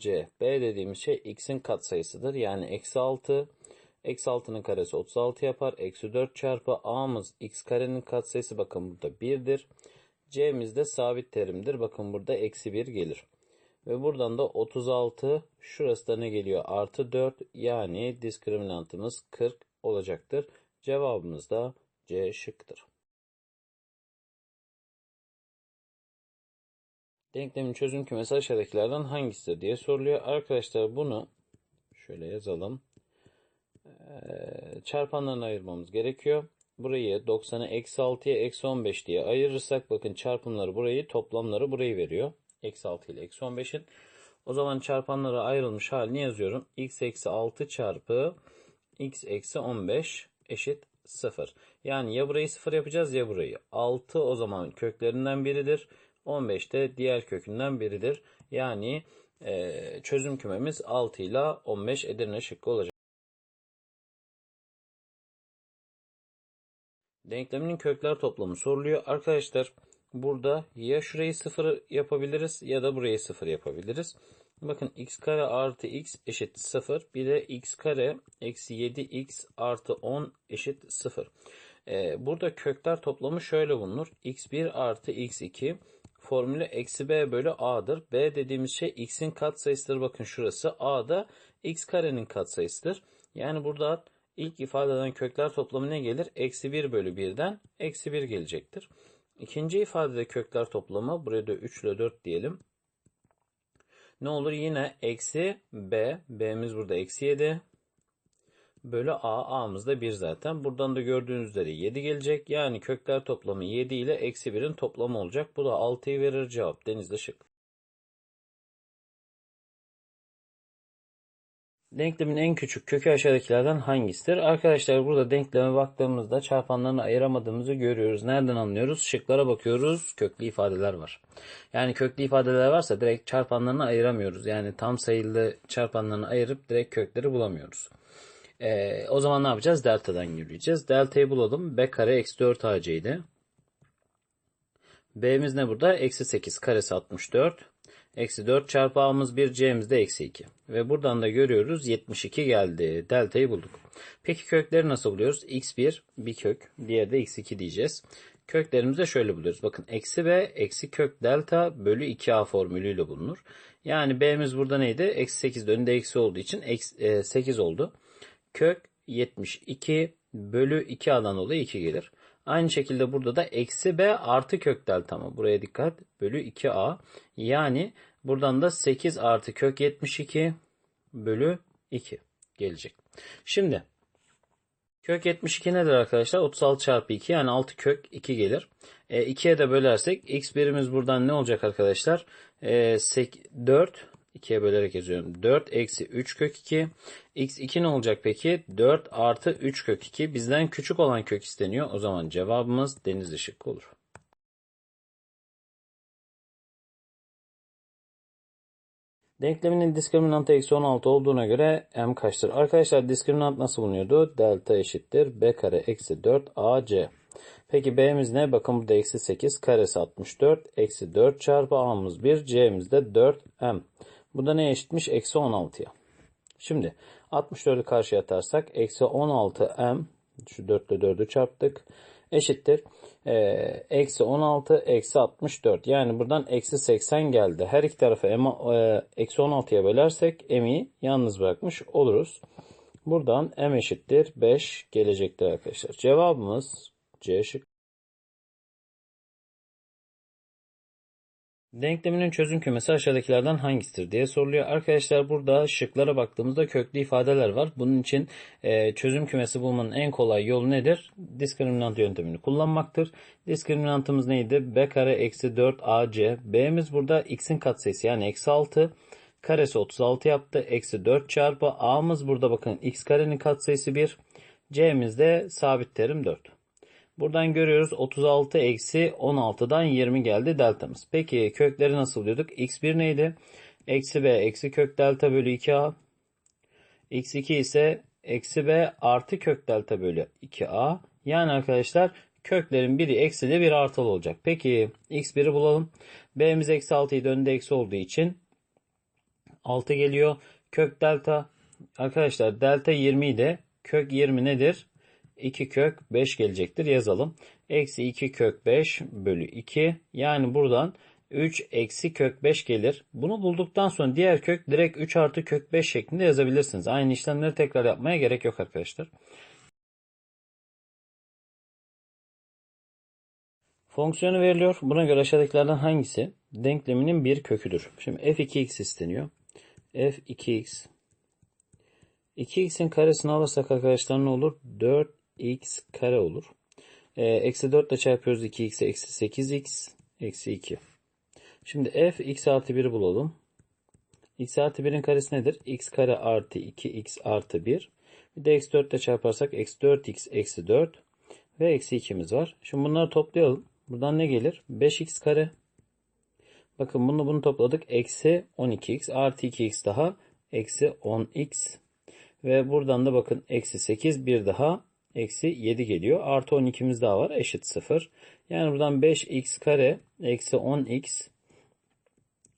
AC. B dediğimiz şey x'in katsayısıdır. Yani eksi 6. Eksi 6'nın karesi 36 yapar. Eksi 4 çarpı a'mız x karenin katsayısı bakın burada 1'dir. C'miz de sabit terimdir. Bakın burada eksi 1 gelir. Ve buradan da 36 şurası da ne geliyor? Artı 4 yani diskriminantımız 40 olacaktır. Cevabımız da C şıkkıdır. Denklemin çözüm kümesi aşağıdakilerden hangisidir diye soruluyor. Arkadaşlar bunu şöyle yazalım. Ee, çarpanlarına ayırmamız gerekiyor. Burayı 90'ı eksi 6'ya eksi 15 diye ayırırsak bakın çarpımları burayı toplamları burayı veriyor. Eksi 6 ile eksi 15'in. O zaman çarpanlara ayrılmış halini yazıyorum. x eksi 6 çarpı x eksi 15 eşit 0. Yani ya burayı 0 yapacağız ya burayı. 6 o zaman köklerinden biridir. 15 de diğer kökünden biridir. Yani e, çözüm kümemiz 6 ile 15 Edirne şıkkı olacak. Denkleminin kökler toplamı soruluyor. Arkadaşlar burada ya şurayı 0 yapabiliriz ya da burayı 0 yapabiliriz. Bakın x kare artı x eşit 0. Bir de x kare eksi 7x artı 10 eşit 0. Ee, burada kökler toplamı şöyle bulunur. x1 artı x2 formülü eksi b bölü a'dır. b dediğimiz şey x'in katsayısıdır. Bakın şurası a da x karenin katsayısıdır. Yani burada ilk ifadeden kökler toplamı ne gelir? Eksi 1 bölü 1'den eksi 1 gelecektir. İkinci ifadede kökler toplamı buraya da 3 ile 4 diyelim. Ne olur yine eksi b. b'miz burada eksi 7 bölü a. a'mız da 1 zaten. Buradan da gördüğünüz üzere 7 gelecek. Yani kökler toplamı 7 ile eksi 1'in toplamı olacak. Bu da 6'yı verir cevap. Denizli şık. Denklemin en küçük kökü aşağıdakilerden hangisidir? Arkadaşlar burada denkleme baktığımızda çarpanlarını ayıramadığımızı görüyoruz. Nereden anlıyoruz? Şıklara bakıyoruz. Köklü ifadeler var. Yani köklü ifadeler varsa direkt çarpanlarını ayıramıyoruz. Yani tam sayılı çarpanlarını ayırıp direkt kökleri bulamıyoruz. Ee, o zaman ne yapacağız? Delta'dan yürüyeceğiz. Delta'yı bulalım. B kare eksi 4 AC idi. B'miz ne burada? Eksi 8 karesi 64. Eksi 4 çarpı a'mız 1 c'miz de eksi 2. Ve buradan da görüyoruz 72 geldi. Delta'yı bulduk. Peki kökleri nasıl buluyoruz? x1 bir kök. Diğeri de x2 diyeceğiz. Köklerimizi de şöyle buluyoruz. Bakın eksi b eksi kök delta bölü 2a formülüyle bulunur. Yani b'miz burada neydi? Eksi 8 önünde eksi olduğu için eksi, 8 e, oldu. Kök 72 bölü 2a'dan dolayı 2 gelir. Aynı şekilde burada da eksi b artı kök delta mı? Buraya dikkat. Bölü 2a. Yani buradan da 8 artı kök 72 bölü 2 gelecek. Şimdi kök 72 nedir arkadaşlar? 36 çarpı 2 yani 6 kök 2 gelir. E, 2'ye de bölersek x birimiz buradan ne olacak arkadaşlar? E, 4 2'ye bölerek yazıyorum. 4 eksi 3 kök 2. x2 ne olacak peki? 4 artı 3 kök 2. Bizden küçük olan kök isteniyor. O zaman cevabımız deniz şıkkı olur. Denkleminin diskriminantı eksi 16 olduğuna göre m kaçtır? Arkadaşlar diskriminant nasıl bulunuyordu? Delta eşittir b kare eksi 4 ac. Peki b'miz ne? Bakın burada eksi 8 karesi 64 eksi 4 çarpı a'mız 1 c'miz de 4 m. Bu da ne eşitmiş? Eksi 16'ya. Şimdi 64'ü karşıya atarsak eksi 16m şu 4 ile 4'ü çarptık. Eşittir. Ee, eksi 16 eksi 64. Yani buradan eksi 80 geldi. Her iki tarafı e, eksi 16'ya bölersek m'i yalnız bırakmış oluruz. Buradan m eşittir 5 gelecektir arkadaşlar. Cevabımız C şık. Denkleminin çözüm kümesi aşağıdakilerden hangisidir diye soruluyor. Arkadaşlar burada şıklara baktığımızda köklü ifadeler var. Bunun için e, çözüm kümesi bulmanın en kolay yolu nedir? Diskriminant yöntemini kullanmaktır. Diskriminantımız neydi? b kare eksi 4 ac. b'miz burada x'in katsayısı yani eksi 6. Karesi 36 yaptı. Eksi 4 çarpı a'mız burada bakın x karenin katsayısı 1. c'miz de sabit terim 4. Buradan görüyoruz 36 eksi 16'dan 20 geldi deltamız. Peki kökleri nasıl buluyorduk? x1 neydi? Eksi b eksi kök delta bölü 2a. x2 ise eksi b artı kök delta bölü 2a. Yani arkadaşlar köklerin biri eksili bir artılı olacak. Peki x1'i bulalım. b'miz eksi 6 idi önünde eksi olduğu için 6 geliyor. Kök delta arkadaşlar delta 20 idi. Kök 20 nedir? 2 kök 5 gelecektir yazalım. Eksi 2 kök 5 bölü 2 yani buradan 3 eksi kök 5 gelir. Bunu bulduktan sonra diğer kök direkt 3 artı kök 5 şeklinde yazabilirsiniz. Aynı işlemleri tekrar yapmaya gerek yok arkadaşlar. Fonksiyonu veriliyor. Buna göre aşağıdakilerden hangisi denkleminin bir köküdür? Şimdi f2x isteniyor. f2x 2x'in karesini alırsak arkadaşlar ne olur? 4x kare olur. Ee, eksi 4 ile çarpıyoruz 2x'e eksi 8x eksi 2. Şimdi f x artı 1'i bulalım. x artı 1'in karesi nedir? x kare artı 2x artı 1. Bir de eksi 4 ile çarparsak eksi 4x eksi 4 ve eksi 2'miz var. Şimdi bunları toplayalım. Buradan ne gelir? 5x kare. Bakın bunu bunu topladık. Eksi 12x artı 2x daha eksi 10x. Ve buradan da bakın eksi 8 bir daha eksi 7 geliyor. Artı 12'miz daha var eşit 0. Yani buradan 5x kare eksi 10x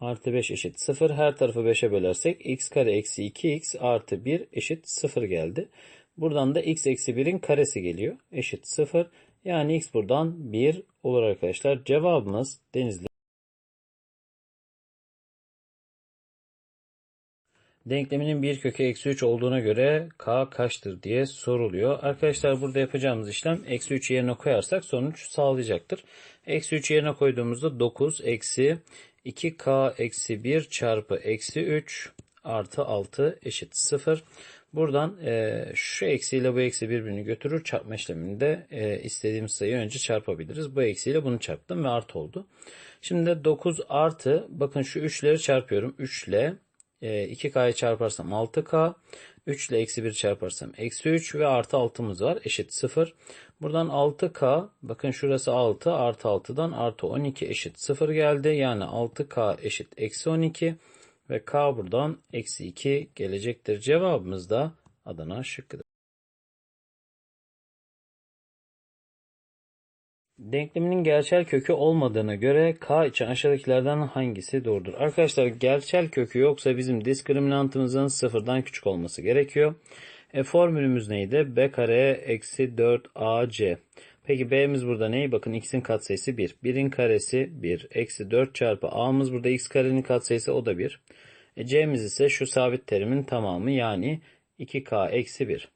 artı 5 eşit 0. Her tarafı 5'e bölersek x kare eksi 2x artı 1 eşit 0 geldi. Buradan da x eksi 1'in karesi geliyor. Eşit 0. Yani x buradan 1 olur arkadaşlar. Cevabımız Denizli. Denkleminin bir kökü eksi 3 olduğuna göre k kaçtır diye soruluyor. Arkadaşlar burada yapacağımız işlem eksi 3 yerine koyarsak sonuç sağlayacaktır. Eksi 3 yerine koyduğumuzda 9 eksi 2k eksi 1 çarpı eksi 3 artı 6 eşit 0. Buradan e, şu eksiyle bu eksi birbirini götürür. Çarpma işleminde e, istediğimiz sayıyı önce çarpabiliriz. Bu eksiyle bunu çarptım ve artı oldu. Şimdi 9 artı bakın şu 3'leri çarpıyorum. 3 ile e, 2k'yı çarparsam 6k. 3 ile eksi 1 çarparsam eksi 3 ve artı 6'mız var. Eşit 0. Buradan 6k bakın şurası 6 artı 6'dan artı 12 eşit 0 geldi. Yani 6k eşit eksi 12 ve k buradan eksi 2 gelecektir. Cevabımız da Adana şıkkıdır. Denkleminin gerçel kökü olmadığına göre k için aşağıdakilerden hangisi doğrudur? Arkadaşlar gerçel kökü yoksa bizim diskriminantımızın sıfırdan küçük olması gerekiyor. E, formülümüz neydi? b kare eksi 4 ac. Peki b'miz burada ne? Bakın x'in katsayısı 1. 1'in karesi 1. Eksi 4 çarpı a'mız burada x karenin katsayısı o da 1. E, c'miz ise şu sabit terimin tamamı yani 2k eksi 1.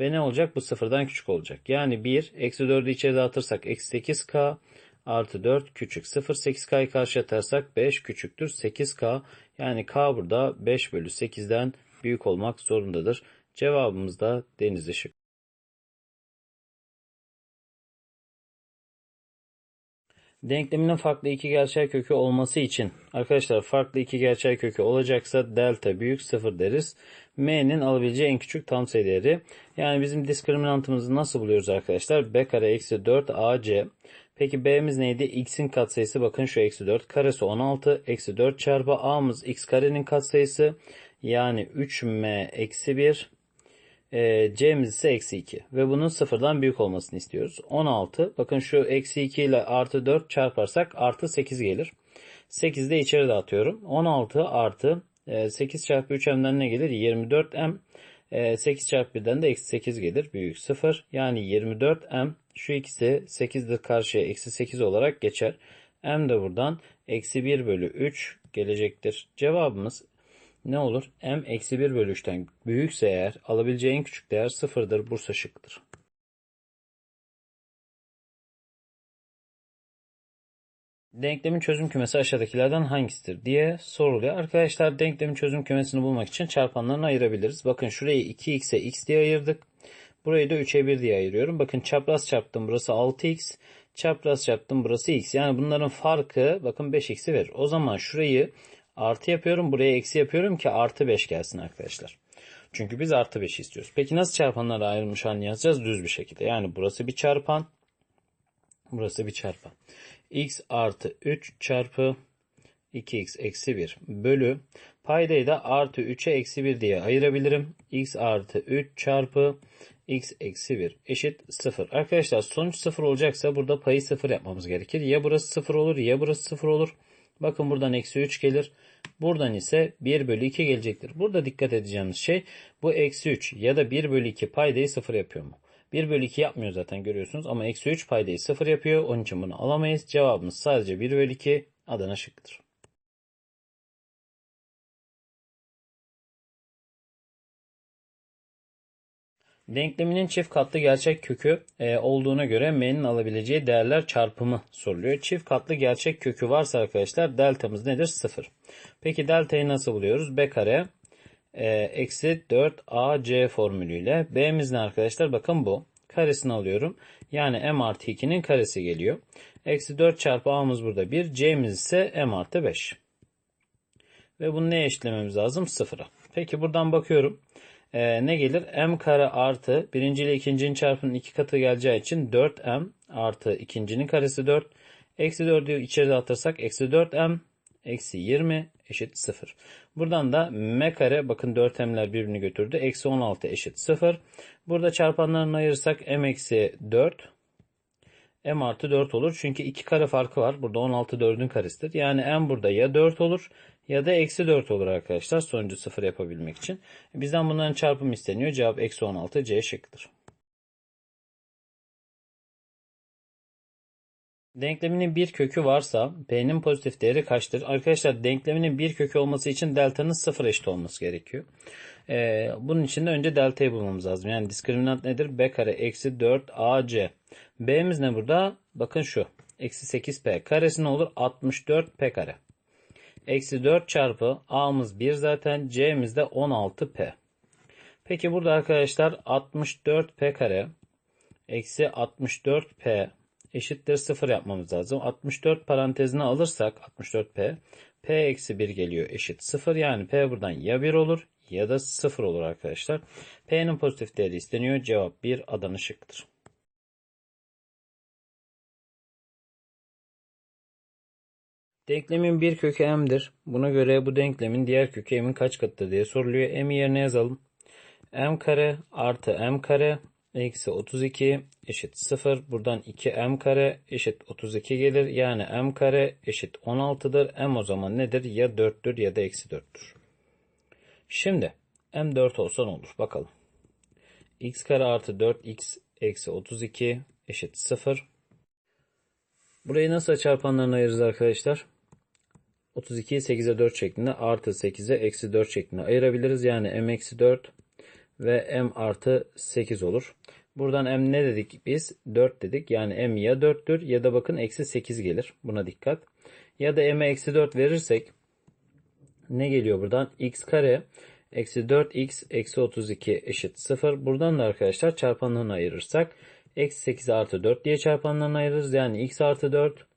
Ve ne olacak? Bu sıfırdan küçük olacak. Yani 1 eksi 4'ü içeri dağıtırsak eksi 8k artı 4 küçük 0. 8k'yı karşı atarsak 5 küçüktür 8k. Yani k burada 5 bölü 8'den büyük olmak zorundadır. Cevabımız da Denizli şık. Denkleminin farklı iki gerçel kökü olması için arkadaşlar farklı iki gerçel kökü olacaksa delta büyük sıfır deriz. M'nin alabileceği en küçük tam sayı değeri. Yani bizim diskriminantımızı nasıl buluyoruz arkadaşlar? B kare eksi 4 AC. Peki B'miz neydi? X'in katsayısı bakın şu eksi 4. Karesi 16. Eksi 4 çarpı A'mız X karenin katsayısı. Yani 3M eksi 1 e, C'miz ise eksi 2 ve bunun sıfırdan büyük olmasını istiyoruz. 16 bakın şu eksi 2 ile artı 4 çarparsak artı 8 gelir. 8 de içeri dağıtıyorum. 16 artı e, 8 çarpı 3m'den ne gelir? 24m. E, 8 çarpı 1'den de eksi 8 gelir. Büyük 0. Yani 24m. Şu ikisi 8'de karşıya eksi 8 olarak geçer. m de buradan eksi 1 bölü 3 gelecektir. Cevabımız ne olur? m eksi 1 bölü 3'ten büyükse eğer alabileceği en küçük değer sıfırdır. Bursa şıkkıdır. Denklemin çözüm kümesi aşağıdakilerden hangisidir diye soruluyor. Arkadaşlar denklemin çözüm kümesini bulmak için çarpanlarını ayırabiliriz. Bakın şurayı 2x'e x diye ayırdık. Burayı da 3'e 1 diye ayırıyorum. Bakın çapraz çarptım burası 6x. Çapraz çarptım burası x. Yani bunların farkı bakın 5x'i verir. O zaman şurayı Artı yapıyorum. Buraya eksi yapıyorum ki artı 5 gelsin arkadaşlar. Çünkü biz artı 5 istiyoruz. Peki nasıl çarpanlara ayrılmış halini yazacağız? Düz bir şekilde. Yani burası bir çarpan. Burası bir çarpan. x artı 3 çarpı 2x eksi 1 bölü paydayı da artı 3'e eksi 1 diye ayırabilirim. x artı 3 çarpı x eksi 1 eşit 0. Arkadaşlar sonuç 0 olacaksa burada payı 0 yapmamız gerekir. Ya burası 0 olur ya burası 0 olur. Bakın buradan eksi 3 gelir. Buradan ise 1 bölü 2 gelecektir. Burada dikkat edeceğimiz şey bu eksi 3 ya da 1 bölü 2 paydayı 0 yapıyor mu? 1 bölü 2 yapmıyor zaten görüyorsunuz ama eksi 3 paydayı 0 yapıyor. Onun için bunu alamayız. Cevabımız sadece 1 bölü 2 Adana şıkkıdır. Denkleminin çift katlı gerçek kökü e, olduğuna göre m'nin alabileceği değerler çarpımı soruluyor. Çift katlı gerçek kökü varsa arkadaşlar deltamız nedir? 0. Peki deltayı nasıl buluyoruz? b kare e, eksi 4ac formülüyle. b'miz ne arkadaşlar? Bakın bu. Karesini alıyorum. Yani m artı 2'nin karesi geliyor. Eksi 4 çarpı a'mız burada 1. c'miz ise m artı 5. Ve bunu neye eşitlememiz lazım? Sıfıra. Peki buradan bakıyorum. Ee, ne gelir? m kare artı birinci ile ikincinin çarpımının iki katı geleceği için 4m artı ikincinin karesi 4. Eksi 4'ü içeri atırsak eksi 4m eksi 20 eşit 0. Buradan da m kare bakın 4m'ler birbirini götürdü. Eksi 16 eşit 0. Burada çarpanlarını ayırırsak m eksi 4 m artı 4 olur. Çünkü 2 kare farkı var. Burada 16 4'ün karesidir. Yani m burada ya 4 olur ya da eksi 4 olur arkadaşlar. Sonucu 0 yapabilmek için. Bizden bunların çarpımı isteniyor. Cevap eksi 16 C şıkkıdır. Denkleminin bir kökü varsa P'nin pozitif değeri kaçtır? Arkadaşlar denkleminin bir kökü olması için delta'nın sıfır eşit olması gerekiyor. Ee, bunun için de önce delta'yı bulmamız lazım. Yani diskriminant nedir? B kare eksi 4 AC. B'miz ne burada? Bakın şu. Eksi 8P. Karesi ne olur? 64P kare. Eksi 4 çarpı A'mız 1 zaten. C'miz de 16P. Peki burada arkadaşlar 64P kare eksi 64P eşittir 0 yapmamız lazım. 64 parantezine alırsak 64P P eksi 1 geliyor eşit 0. Yani P buradan ya 1 olur ya da 0 olur arkadaşlar. P'nin pozitif değeri isteniyor. Cevap 1 Adana şıkkıdır. Denklemin bir kökü m'dir. Buna göre bu denklemin diğer kökü m'in kaç katıdır diye soruluyor. m'i yerine yazalım. m kare artı m kare eksi 32 eşit 0. Buradan 2m kare eşit 32 gelir. Yani m kare eşit 16'dır. m o zaman nedir? Ya 4'tür ya da eksi 4'tür. Şimdi m 4 olsa ne olur? Bakalım. x kare artı 4x eksi 32 eşit 0. Burayı nasıl çarpanlarına ayırırız arkadaşlar? 32'yi 8'e 4 şeklinde artı 8'e eksi 4 şeklinde ayırabiliriz. Yani m eksi 4 ve m artı 8 olur. Buradan m ne dedik biz? 4 dedik. Yani m ya 4'tür ya da bakın eksi 8 gelir. Buna dikkat. Ya da m'e eksi 4 verirsek ne geliyor buradan? x kare eksi 4x eksi 32 eşit 0. Buradan da arkadaşlar çarpanlarını ayırırsak eksi 8 artı 4 diye çarpanlarını ayırırız. Yani x artı 4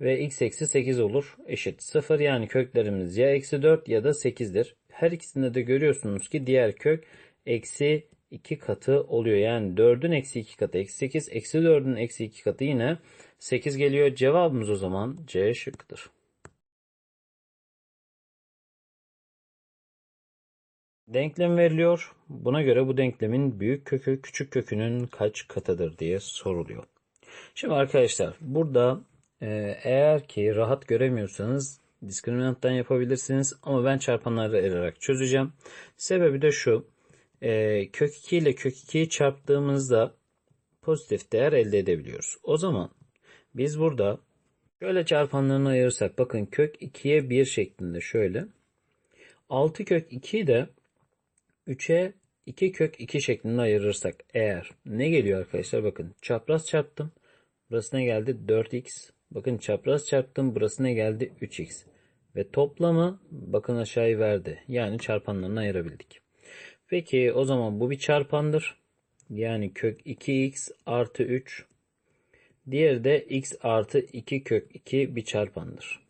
ve x eksi 8 olur. Eşit 0 yani köklerimiz ya eksi 4 ya da 8'dir. Her ikisinde de görüyorsunuz ki diğer kök eksi 2 katı oluyor. Yani 4'ün eksi 2 katı eksi 8. Eksi 4'ün eksi 2 katı yine 8 geliyor. Cevabımız o zaman C şıkkıdır. Denklem veriliyor. Buna göre bu denklemin büyük kökü küçük kökünün kaç katıdır diye soruluyor. Şimdi arkadaşlar burada e, eğer ki rahat göremiyorsanız diskriminanttan yapabilirsiniz ama ben çarpanları ayırarak çözeceğim. Sebebi de şu. E, kök 2 ile kök 2'yi çarptığımızda pozitif değer elde edebiliyoruz. O zaman biz burada şöyle çarpanlarını ayırırsak bakın kök 2'ye 1 şeklinde şöyle. 6 kök 2'yi de 3'e 2 kök 2 şeklinde ayırırsak eğer ne geliyor arkadaşlar bakın çapraz çarptım. Burası ne geldi? 4x. Bakın çapraz çarptım. Burası ne geldi? 3x. Ve toplamı bakın aşağıya verdi. Yani çarpanlarını ayırabildik. Peki o zaman bu bir çarpandır. Yani kök 2x artı 3. Diğeri de x artı 2 kök 2 bir çarpandır.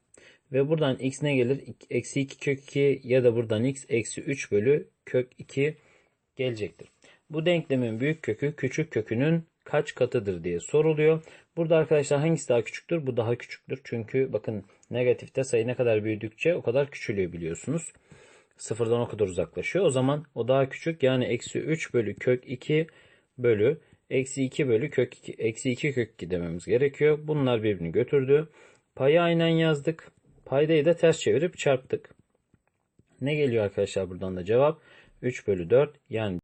Ve buradan x ne gelir? Eksi 2 kök 2 ya da buradan x eksi 3 bölü kök 2 gelecektir. Bu denklemin büyük kökü küçük kökünün kaç katıdır diye soruluyor. Burada arkadaşlar hangisi daha küçüktür? Bu daha küçüktür. Çünkü bakın negatifte sayı ne kadar büyüdükçe o kadar küçülüyor biliyorsunuz. Sıfırdan o kadar uzaklaşıyor. O zaman o daha küçük yani eksi 3 bölü kök 2 bölü eksi 2 bölü kök 2 eksi 2 kök 2 dememiz gerekiyor. Bunlar birbirini götürdü. Payı aynen yazdık. Paydayı da ters çevirip çarptık. Ne geliyor arkadaşlar buradan da cevap? 3 bölü 4 yani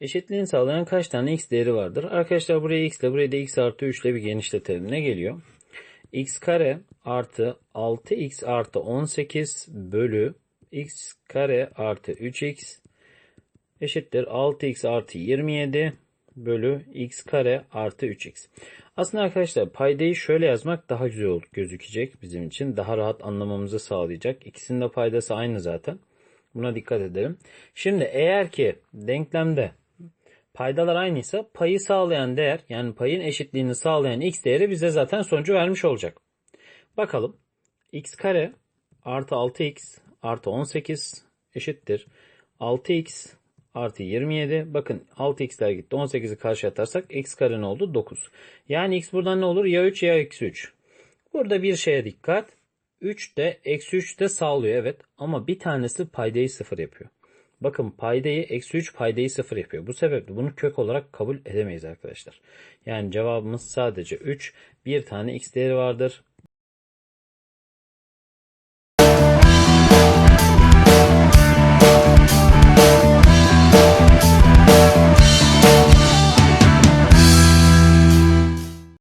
Eşitliğini sağlayan kaç tane x değeri vardır? Arkadaşlar buraya x ile burayı da x artı 3 ile bir genişletelim. Ne geliyor? x kare artı 6x artı 18 bölü x kare artı 3x eşittir 6x artı 27 bölü x kare artı 3x. Aslında arkadaşlar paydayı şöyle yazmak daha güzel gözükecek bizim için. Daha rahat anlamamızı sağlayacak. İkisinin de paydası aynı zaten. Buna dikkat edelim. Şimdi eğer ki denklemde paydalar aynıysa payı sağlayan değer yani payın eşitliğini sağlayan x değeri bize zaten sonucu vermiş olacak. Bakalım. x kare artı 6x artı 18 eşittir. 6x artı 27. Bakın 6x'ler gitti. 18'i karşı atarsak x kare ne oldu? 9. Yani x buradan ne olur? Ya 3 ya eksi 3. Burada bir şeye dikkat. 3 de eksi 3 de sağlıyor evet. Ama bir tanesi paydayı 0 yapıyor. Bakın paydayı eksi 3 paydayı 0 yapıyor. Bu sebeple bunu kök olarak kabul edemeyiz arkadaşlar. Yani cevabımız sadece 3. Bir tane x değeri vardır.